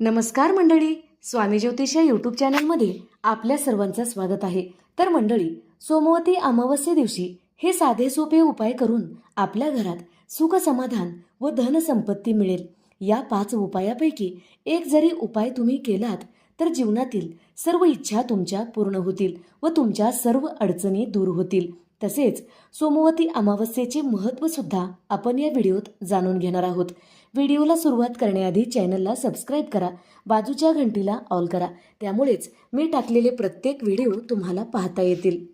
नमस्कार मंडळी स्वामी ज्योतिष या यूट्यूब चॅनलमध्ये आपल्या सर्वांचं स्वागत आहे. तर मंडळी सोमवती अमावस्ये दिवशी हे साधे सोपे उपाय करून आपल्या घरात सुख समाधान व धनसंपत्ती मिळेल. या पाच उपायापैकी एक जरी उपाय तुम्ही केलात तर जीवनातील सर्व इच्छा तुमच्या पूर्ण होतील व तुमच्या सर्व अडचणी दूर होतील. तसेच सोमवती अमावस्येचे महत्त्वसुद्धा आपण या व्हिडिओत जाणून घेणार आहोत. व्हिडिओला सुरुवात करण्याआधी चॅनलला सबस्क्राईब करा बाजूच्या घंटीला ऑल करा त्यामुळेच मी टाकलेले प्रत्येक व्हिडिओ तुम्हाला पाहता येतील.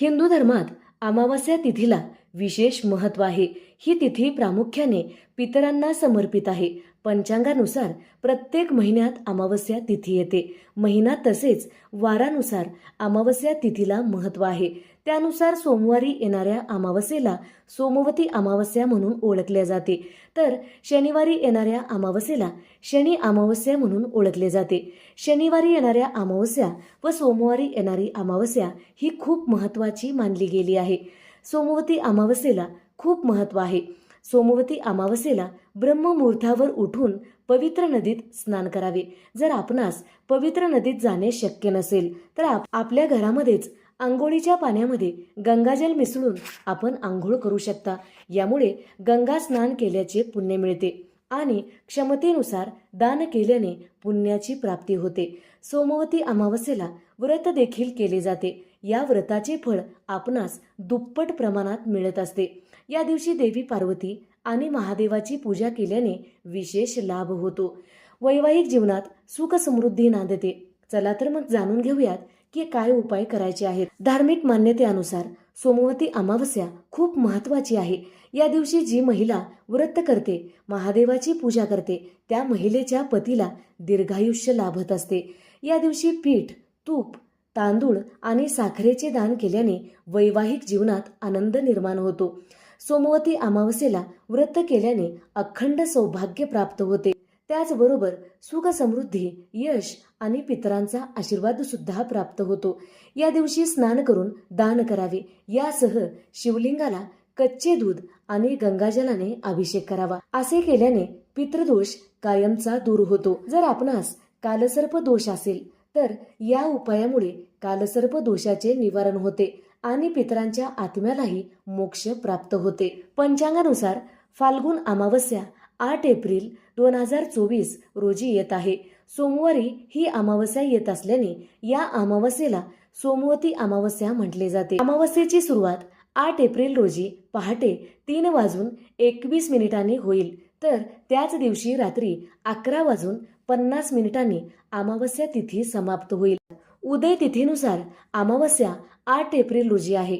हिंदू धर्मात अमावस्या तिथीला विशेष महत्त्व आहे. ही तिथी प्रामुख्याने पितरांना समर्पित आहे. पंचांगानुसार प्रत्येक महिन्यात अमावस्या तिथी येते. महिना तसेच वारानुसार अमावस्या तिथीला महत्त्व आहे. त्यानुसार सोमवारी येणाऱ्या अमावस्येला सोमवती अमावस्या म्हणून ओळखले जाते. तर शनिवारी येणाऱ्या अमावस्येला शनी अमावस्या म्हणून ओळखले जाते. शनिवारी येणाऱ्या अमावस्या व सोमवारी येणारी अमावस्या ही खूप महत्त्वाची मानली गेली आहे. सोमवती अमावस्येला खूप महत्त्व आहे. सोमवती अमावस्येला ब्रह्ममुहूर्तावर उठून पवित्र नदीत स्नान करावे. जर आपणास पवित्र नदीत जाणे शक्य नसेल तर आप आपल्या घरामध्येच आंघोळीच्या पाण्यामध्ये गंगाजल मिसळून आपण आंघोळ करू शकता. यामुळे गंगा स्नान केल्याचे पुण्य मिळते आणि क्षमतेनुसार दान केल्याने पुण्याची प्राप्ती होते. सोमवती अमावस्येला व्रत देखील केले जाते. या व्रताचे फळ आपणास दुप्पट प्रमाणात मिळत असते. या दिवशी देवी पार्वती आणि महादेवाची पूजा केल्याने विशेष लाभ होतो. वैवाहिक जीवनात सुख समृद्धी नांदते. चला तर मग जाणून घेऊयात की काय उपाय करायचे आहेत. धार्मिक मान्यतेनुसार सोमवती अमावस्या खूप महत्वाची आहे. या दिवशी जी महिला व्रत करते महादेवाची पूजा करते त्या महिलेच्या पतीला दीर्घायुष्य लाभत असते. या दिवशी पीठ तूप तांदूळ आणि साखरेचे दान केल्याने वैवाहिक जीवनात आनंद निर्माण होतो. सोमवती अमावस्येला व्रत केल्याने अखंड सौभाग्य प्राप्त होते. त्याचबरोबर सुख समृद्धी यश आणि पितरांचा आशीर्वाद सुद्धा प्राप्त होतो. या दिवशी स्नान करून दान करावे. यासह शिवलिंगाला कच्चे दूध आणि गंगाजलाने अभिषेक करावा. असे केल्याने पितृदोष कायमचा दूर होतो. जर आपणास कालसर्प दोष असेल तर या उपायामुळे कालसर्प दोषाचे निवारण होते आणि पितरांच्या आत्म्यालाही मोक्ष प्राप्त होते. पंचांगानुसार फाल्गुन अमावस्या आठ एप्रिल दोन हजार चोवीस रोजी येत आहे. सोमवारी ही अमावस्या येत असल्याने या अमावस्येला सोमवती अमावस्या म्हटले जाते. अमावस्येची सुरुवात आठ एप्रिल रोजी पहाटे तीन वाजून एकवीस मिनिटांनी होईल. तर त्याच दिवशी रात्री अकरा वाजून पन्नास मिनिटांनी अमावस्या तिथी समाप्त होईल. उदय तिथीनुसार अमावस्या आठ एप्रिल रोजी आहे.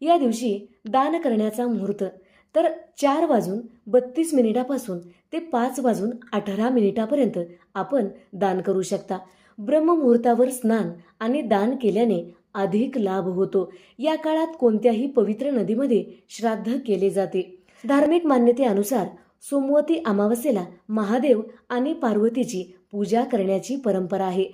या दिवशी दान करण्याचा मुहूर्त तर चार वाजून बत्तीस मिनिटापासून ते पाच वाजून अठरा मिनिटापर्यंत आपण दान करू शकता. ब्रह्ममुहूर्तावर स्नान आणि दान केल्याने अधिक लाभ होतो. या काळात कोणत्याही पवित्र नदीमध्ये श्राद्ध केले जाते. धार्मिक मान्यतेनुसार सोमवती अमावस्येला महादेव आणि पार्वतीची पूजा करण्याची परंपरा आहे.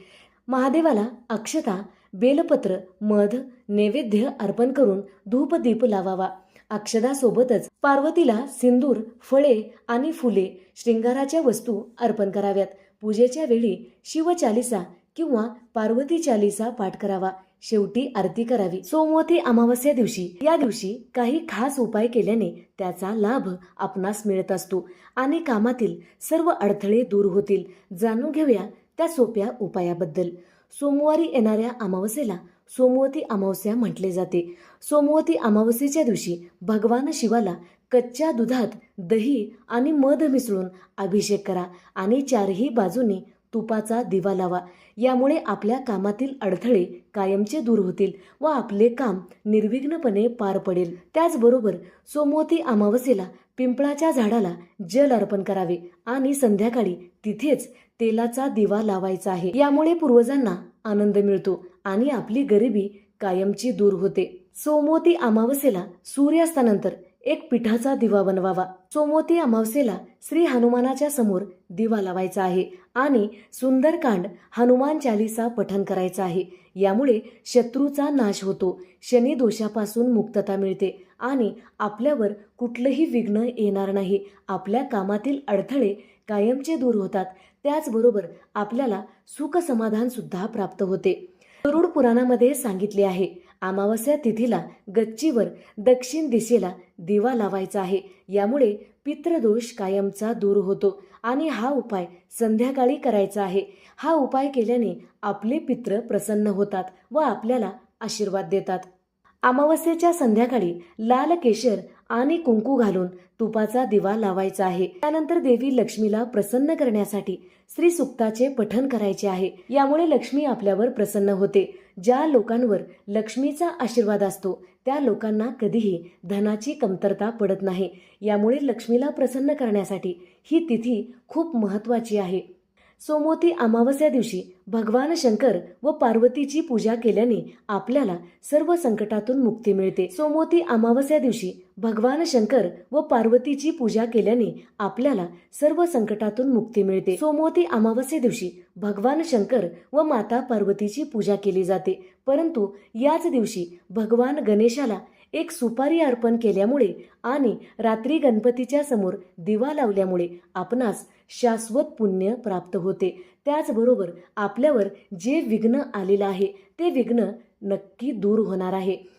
महादेवाला अक्षता बेलपत्र मध नैवेद्य अर्पण करून धूपदीप लावावा. अक्षदासोबतच पार्वतीला सिंदूर फळे आणि फुले श्रृंगाराच्या वस्तू अर्पण कराव्यात. पूजेच्या वेळी शिवचालिसा किंवा पार्वती चालिसा पाठ करावा. शेवटी आरती करावी. सोमवती अमावस्या दिवशी या दिवशी काही खास उपाय केल्याने त्याचा लाभ आपणास मिळत असतो. आणि कामातील सर्व अडथळे दूर होतील. जाणून घेऊया त्या सोप्या उपायाबद्दल. सोमवारी येणाऱ्या अमावस्येला सोमवती अमावस्या म्हटले जाते. सोमवती अमावस्येच्या दिवशी भगवान शिवाला कच्च्या दुधात दही आणि मध मिसळून अभिषेक करा आणि चारही बाजूने तुपाचा दिवा लावा. यामुळे आपल्या कामातील अडथळे कायमचे दूर होतील व आपले काम निर्विघ्नपणे पार पडेल. त्याचबरोबर सोमवती अमावस्येला पिंपळाच्या झाडाला जल अर्पण करावे आणि संध्याकाळी तिथेच तेलाचा दिवा लावायचा आहे. यामुळे पूर्वजांना आनंद मिळतो आणि आपली गरिबी कायमची दूर होते. सोमवती अमावस्येला सूर्यास्तानंतर एक पिठाचा दिवा बनवावा. सोमवती अमावस्येला श्री हनुमानाच्या समोर दिवा लावायचा आहे आणि सुंदरकांड हनुमान चालिसा पठन करायचा आहे. यामुळे शत्रूचा नाश होतो शनी दोषापासून मुक्तता मिळते आणि आपल्यावर कुठलंही विघ्न येणार नाही. आपल्या कामातील अडथळे कायमचे दूर होतात त्याचबरोबर आपल्याला सुख समाधान सुद्धा प्राप्त होते. गरुड पुराणामध्ये सांगितले आहे अमावस्या तिथीला गच्चीवर दक्षिण दिशेला दिवा लावायचा आहे. यामुळे पितृदोष कायमचा दूर होतो आणि हा उपाय संध्याकाळी करायचा आहे. हा उपाय केल्याने आपले पित्र प्रसन्न होतात व आपल्याला आशीर्वाद देतात. अमावस्येच्या संध्याकाळी लाल केशर आणि कुंकू घालून तुपाचा दिवा लावायचा आहे. त्यानंतर देवी लक्ष्मीला प्रसन्न करण्यासाठी श्री सुक्ताचे पठण करायचे आहे. यामुळे लक्ष्मी आपल्यावर प्रसन्न होते. ज्या लोकांवर लक्ष्मीचा आशीर्वाद असतो त्या लोकांना कधीही धनाची कमतरता पडत नाही. यामुळे लक्ष्मीला प्रसन्न करण्यासाठी ही तिथी खूप महत्वाची आहे. सोमवती अमावस्या दिवशी भगवान शंकर व पार्वतीची पूजा केल्याने आपल्याला सर्व संकटातून मुक्ती मिळते. सोमवती अमावस्या दिवशी भगवान शंकर व पार्वतीची पूजा केल्याने आपल्याला सर्व संकटातून मुक्ती मिळते. सोमवती अमावस्या दिवशी भगवान शंकर व माता पार्वतीची पूजा केली जाते. परंतु याच दिवशी भगवान गणेशाला एक सुपारी अर्पण केल्यामुळे आणि रात्री गणपतीच्या समोर दिवा लावल्यामुळे आपणास शाश्वत पुण्य प्राप्त होते. त्याचबरोबर आपल्यावर जे विघ्न आलेलं आहे ते विघ्न नक्की दूर होणार आहे.